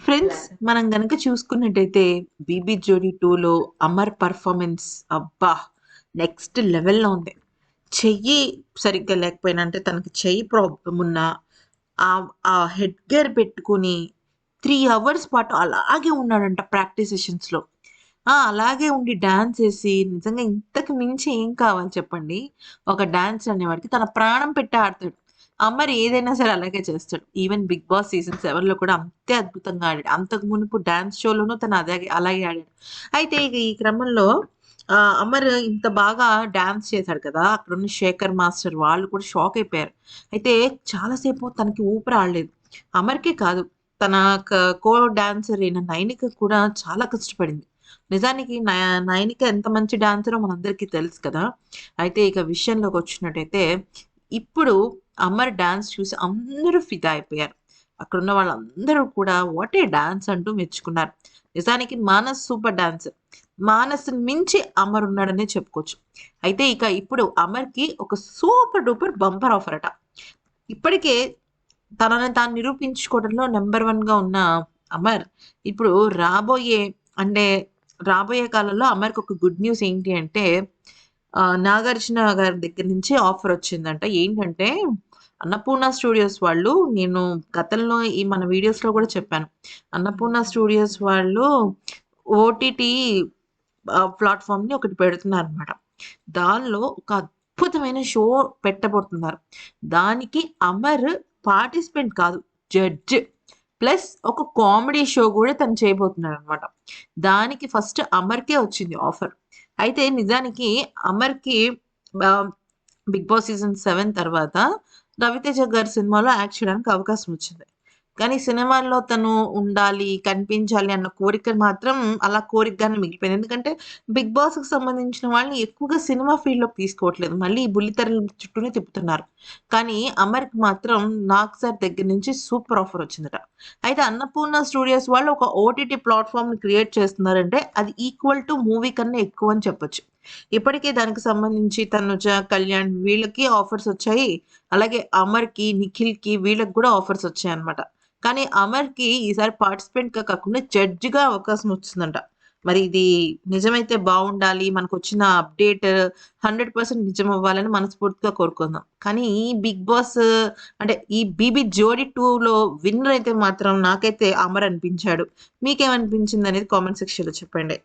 Friends మనం గనక చూసుకున్నట్టయితే 'బీబీ జోడీ 2లో అమర్ పర్ఫార్మెన్స్ అబ్బా! నెక్స్ట్ లెవెల్‌లో ఉంది. చెయ్యి సరిగ్గా లేకపోయినా అంటే తనకి చెయ్యి ప్రాబ్లమ్ ఉన్నా ఆ హెడ్ గేర్ పెట్టుకొని 3 అవర్స్ పాటు అలాగే ఉన్నాడంట ప్రాక్టీస్ సెషన్స్‌లో. ఆ! అలాగే ఉండి డాన్స్ ఏసి నిజంగా ఇంతకు మించి ఏం కావాలి చెప్పండి. ఒక డాన్సర్ అనేవాడికి తన ప్రాణం పెట్టి ఆడతాడు. అమర్ ఏదైనా సరే అలాగే చేస్తాడు. ఈవెన్ 'బిగ్ బాస్' సీజన్ 7లో కూడా అంతే అద్భుతంగా ఆడాడు. అంతకు మునుపు డాన్స్ షోలోనూ తను అదే అలాగే ఆడాడు. అయితే ఇక ఈ క్రమంలో అమర్ ఇంత బాగా డాన్స్ చేశాడు కదా! అక్కడున్న శేఖర్ మాస్టర్ వాళ్ళు కూడా షాక్ అయిపోయారు. అయితే చాలాసేపు తనకి ఊపిరి ఆడలేదు. అమర్‌కే కాదు తన కో డాన్సర్ అయిన నైనిక కూడా చాలా కష్టపడింది. నిజానికి నైనిక ఎంత మంచి డాన్సరో మనందరికీ తెలుసు కదా! అయితే ఇక విషయంలోకి వచ్చినట్టయితే ఇప్పుడు అమర్ డాన్స్ చూసి అందరూ ఫిదా అయిపోయారు. అక్కడున్న వాళ్ళందరూ కూడా వాట్ ఏ డాన్స్ అంటూ మెచ్చుకున్నారు. నిజానికి మానస్ సూపర్ డాన్సర్. మానస్ మించి అమర్ ఉన్నాడనే చెప్పుకోవచ్చు. అయితే ఇక ఇప్పుడు అమర్‌కి ఒక సూపర్ డూపర్ బంపర్ ఆఫర్ అట. ఇప్పటికే తనని తాను నిరూపించుకోవడంలో నెంబర్ వన్గా ఉన్న అమర్ ఇప్పుడు రాబోయే అంటే రాబోయే కాలంలో అమర్‌కి ఒక గుడ్ న్యూస్ ఏంటి అంటే నాగార్జున గారి దగ్గర నుంచి ఆఫర్ వచ్చిందంట. ఏంటంటే అన్నపూర్ణ స్టూడియోస్ వాళ్ళు నేను గతంలో ఈ మన వీడియోస్‌లో కూడా చెప్పాను. అన్నపూర్ణ స్టూడియోస్ వాళ్ళు ఓటీటీ ప్లాట్ఫామ్ని ప్లాట్‌ఫార్మ్‌ని ఒకటి పెడుతున్నారనమాట. దానిలో ఒక అద్భుతమైన షో పెట్టబోతున్నారు. దానికి అమర్ పార్టిసిపెంట్ కాదు జడ్జ్. ప్లస్ ఒక కామెడీ షో కూడా తను చేయబోతున్నాడు అనమాట దానికి ఫస్ట్ అమర్‌కే వచ్చింది ఆఫర్. అయితే నిజానికి అమర్‌కి 'బిగ్ బాస్' సీజన్ సెవెన్ తర్వాత రవితేజ గారి సినిమాలో యాక్ట్ చేయడానికి అవకాశం వచ్చింది. కానీ సినిమాల్లో తను ఉండాలి, కనిపించాలి అన్న కోరిక మాత్రం అలా కోరికగానే మిగిలిపోయింది. ఎందుకంటే 'బిగ్ బాస్'కి సంబంధించిన వాళ్ళని ఎక్కువగా సినిమా ఫీల్డ్‌లోకి తీసుకోవట్లేదు. మళ్ళీ బుల్లితెరల చుట్టూనే తిప్పుతున్నారు. కానీ అమర్‌కి మాత్రం 'నాగ్ సార్' దగ్గర నుంచి సూపర్ ఆఫర్ వచ్చిందట. అయితే అన్నపూర్ణ స్టూడియోస్ వాళ్ళు ఒక ఓటీటీ ప్లాట్ఫామ్ని క్రియేట్ చేస్తున్నారంటే అది ఈక్వల్ టు మూవీ కన్నా ఎక్కువ అని చెప్పొచ్చు. ఇప్పటికే దానికి సంబంధించి తనుజ, కళ్యాణ్ వీళ్ళకి ఆఫర్స్ వచ్చాయి. అలాగే అమర్‌కి, నిఖిల్‌కి వీళ్ళకి కూడా ఆఫర్స్ వచ్చాయన్నమాట. కానీ అమర్‌కి ఈసారి పార్టిసిపెంట్‌గా కాకుండా జడ్జిగా అవకాశం వచ్చిందంట. మరి ఇది నిజమైతే బాగుండాలి మనకు వచ్చిన అప్డేట్ 100% నిజం అవ్వాలని మనస్ఫూర్తిగా కోరుకుందాం. కానీ ఈ 'బిగ్ బాస్' అంటే ఈ 'బీబీ జోడీ టూలో విన్నర్ అయితే మాత్రం నాకైతే అమర్ అనిపించాడు. మీకేమనిపించింది అనేది కామెంట్ సెక్షన్‌లో చెప్పండి.